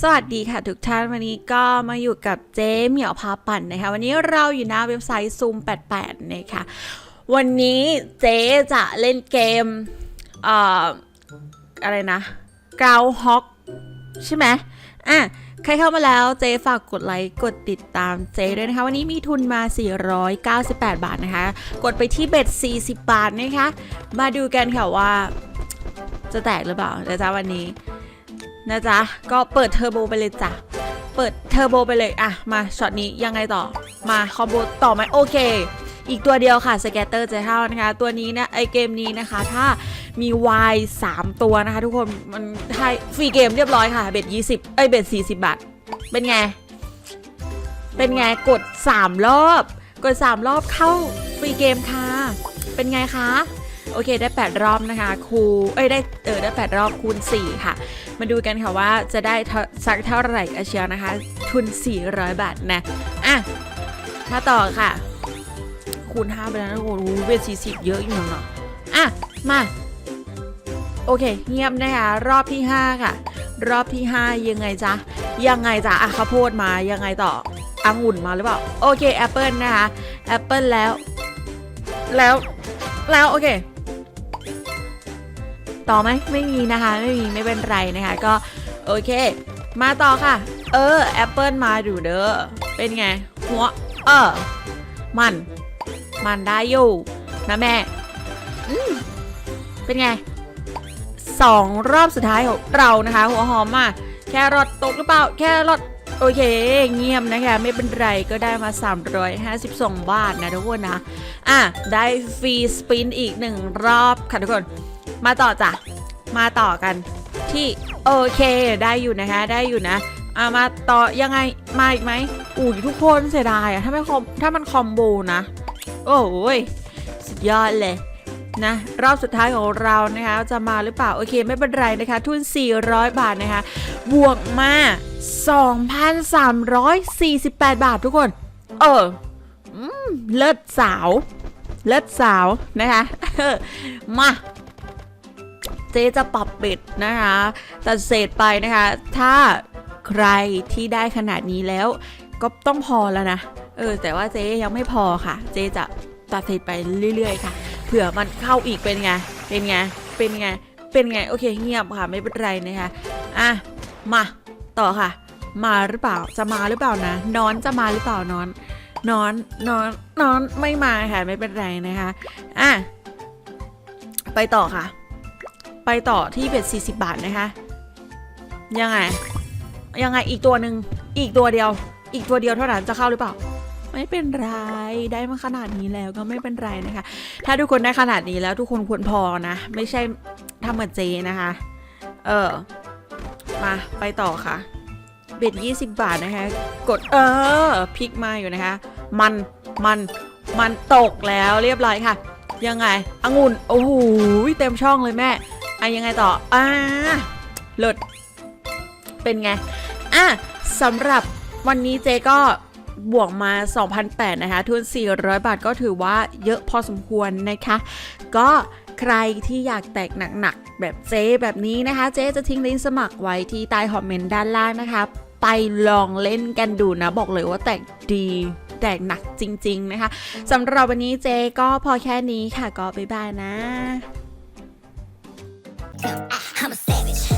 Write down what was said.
สวัสดีค่ะทุกท่านวันนี้ก็มาอยู่กับเจ๊เหมียวพาปั่นนะคะวันนี้เราอยู่หน้าเว็บไซต์ Zoom 88นะคะวันนี้เจ๊จะเล่นเกมเอ่ออะไรนะกราวฮอกใช่ไหมอะใครเข้ามาแล้วเจ๊ฝากกดไลค์กดติดตามเจ๊ด้วยนะคะ วันนี้มีทุนมา 498 บาทนะคะ กดไปที่เบ็ด40 บาทนะคะ มาดูกันค่ะว่าจะแตกหรือเปล่านะจ๊ะวันนี้ นะจ๊ะ ก็เปิดเทอร์โบไปเลยจ้ะ เปิดเทอร์โบไปเลยอะมาช็อตนี้ยังไงต่อ มาคอมโบต่อไหมโอเค อีกตัวเดียวค่ะสแกตเตอร์เจเท่านะคะ ตัวนี้นะไอเกมนี้นะคะ ถ้ามี Y 3 ตัวนะคะ ทุกคนมันให้ฟรีเกมเรียบร้อยค่ะ เบ็ด20 เอ้ยเบ็ด40 บาท เป็นไง เป็นไงกด 3 รอบ กด 3 รอบเข้าฟรีเกมค่ะ เป็นไงคะ โอเค ได้ 8 รอบนะคะคูเอ้ยได้เออได้ 8 รอบคูณ 4 ค่ะ มาดูกันค่ะว่าจะได้สักเท่าไหร่กันเชียวนะคะ ทุน 400 บาทนะ อะถ้าต่อค่ะ คูณ 5 ไปแล้วนะโอ้โหเวท40 เยอะอยู่เนาะอะ มา โอเค เงียบนะคะ รอบที่ 5 ค่ะ รอบที่ 5 ยังไงจ๊ะ ยังไงจ๊ะอะข้าวโพดมายังไงต่อองุ่นมาหรือเปล่า โอเคแอปเปิลนะคะแอปเปิลแล้ว แล้วแล้ว โอเค ต่อไหมไม่มีนะคะไม่มีไม่เป็นไรนะคะก็โอเค มาต่อค่ะ เออแอปเปิลมาดูเด้อเป็นไง หัว เออ มัน มันได้อยู่นะแม่อืมเป็นไงสองรอบสุดท้ายของเรานะคะ หัวหอมอะแครอทตกหรือเปล่า แครอท โอเค เงียบนะคะ ไม่เป็นไรก็ได้มา 352 บาทนะทุกคนนะ อะ ได้ฟรีสปินอีกหนึ่งรอบค่ะทุกคน มาต่อจ้ะ มาต่อกันที่โอเคได้อยู่นะคะ ได้อยู่นะอะมาต่อยังไงมาอีกไหมอุ้ยทุกคนเสียดายอะถ้าไม่คอมถ้ามันคอมโบนะ โอ้ยสุดยอดเลย นะรอบสุดท้ายของเรานะคะ จะมาหรือเปล่า โอเค ไม่เป็นไรนะคะ ทุน 400 บาทนะคะ บวกมา 2,348 บาททุกคน เออเลิศสาว เลิศสาวนะคะมาเจ๊จะปรับเบ็ดนะคะตัดเศษไปนะคะ ถ้าใครที่ได้ขนาดนี้แล้ว ก็ต้องพอแล้วนะ เออ แต่ว่าเจ๊ยังไม่พอค่ะ เจ๊จะตัดเศษไปเรื่อย ๆ ค่ะ เผื่อมันเข้าอีกเป็นไง เป็นไง เป็นไง เป็นไง โอเคเงียบค่ะไม่เป็นไรนะคะอะมาต่อค่ะ มาหรือเปล่าจะมาหรือเปล่านะนอนจะมาหรือเปล่านอน นอนนอนนอนไม่มาค่ะไม่เป็นไรนะคะอะไปต่อค่ะ ไปต่อที่เบ็ด40 บาทนะคะ ยังไง ยังไงอีกตัวหนึ่งอีกตัวเดียว อีกตัวเดียวเท่านั้นจะเข้าหรือเปล่า ไม่เป็นไรได้มาขนาดนี้แล้วก็ไม่เป็นไรนะคะ ถ้าทุกคนได้ขนาดนี้แล้วทุกคนควรพอนะ ไม่ใช่ทำเหมือนเจนะคะ เออ มาไปต่อค่ะเบ็ด20บาทนะคะ กดเออพลิกมาอยู่นะคะ มันมันมันตกแล้วเรียบร้อยค่ะ ยังไงองุ่นโอ้โหเต็มช่องเลยแม่อะยังไงต่ออ่าเลิศเป็นไงอะสำหรับวันนี้เจก็ บวกมา 2,008นะคะ ทุน 400 บาทก็ถือว่าเยอะพอสมควรนะคะ ก็ใครที่อยากแตกหนักๆ แบบเจ๊แบบนี้นะคะ เจ๊จะทิ้งลิงก์สมัครไว้ที่ใต้คอมเมนต์ด้านล่างนะคะ ไปลองเล่นกันดูนะ บอกเลยว่าแตกดีแตกหนักจริง ๆ นะคะสำหรับวันนี้เจ๊ก็พอแค่นี้ค่ะ ก็บ๊ายบายนะ I'm a savage.